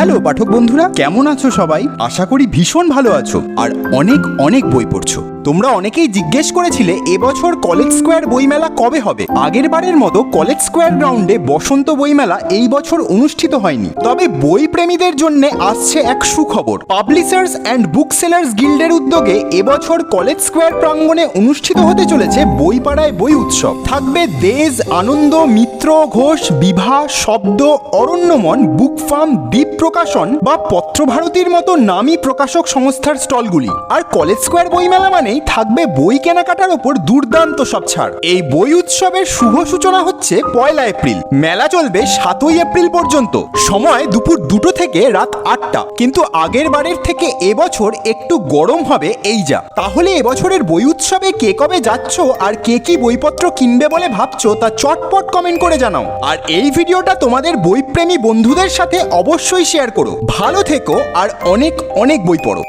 Hello, পাঠক বন্ধুরা, কেমন আছো সবাই? আশা করি ভীষণ ভালো আছো, আর অনেক অনেক বই পড়ছো। তোমরা অনেকেই জিজ্ঞেস করেছিলে, এবছর কলেজ স্কোয়ার বইমেলা কবে হবে? আগের বারের মতো কলেজ স্কোয়ার গ্রাউন্ডে বসন্ত বইমেলা এই বছর অনুষ্ঠিত হয়নি। তবে বই প্রেমীদের জন্য আসছে এক সুখবর। পাবলিশার্স অ্যান্ড বুক সেলার্স গিল্ডের উদ্যোগে এবছর কলেজ স্কোয়ার প্রাঙ্গণে অনুষ্ঠিত হতে চলেছে বইপাড়ায় বই উৎসব। থাকবে দেজ আনন্দ, মিত্র, ঘোষ, বিভা, শব্দ, অরণ্যমন, বুক ফার্ম, দ্বীপ প্রকাশন বা পত্রভারতীর মতো নামী প্রকাশক সংস্থার স্টলগুলি। আর কলেজ স্কোয়ার বইমেলা মানেই থাকবে বই কেনাকাটার ওপর দুর্দান্ত সব ছাড়। এই বই উৎসবের শুভ সূচনা হচ্ছে পয়লা এপ্রিল। মেলা চলবে সাতই এপ্রিল পর্যন্ত। সময় দুপুর দুটো থেকে রাত আটটা। কিন্তু আগের বারের থেকে এবছর একটু গরম হবে এই যা। তাহলে এবছরের বই উৎসবে কে কবে যাচ্ছ আর কে কি বইপত্র কিনবে বলে ভাবছ তা চটপট কমেন্ট করে জানাও। আর এই ভিডিওটা তোমাদের বইপ্রেমী বন্ধুদের সাথে অবশ্যই শেয়ার করো। ভালো থেকো আর অনেক অনেক বই পড়ো।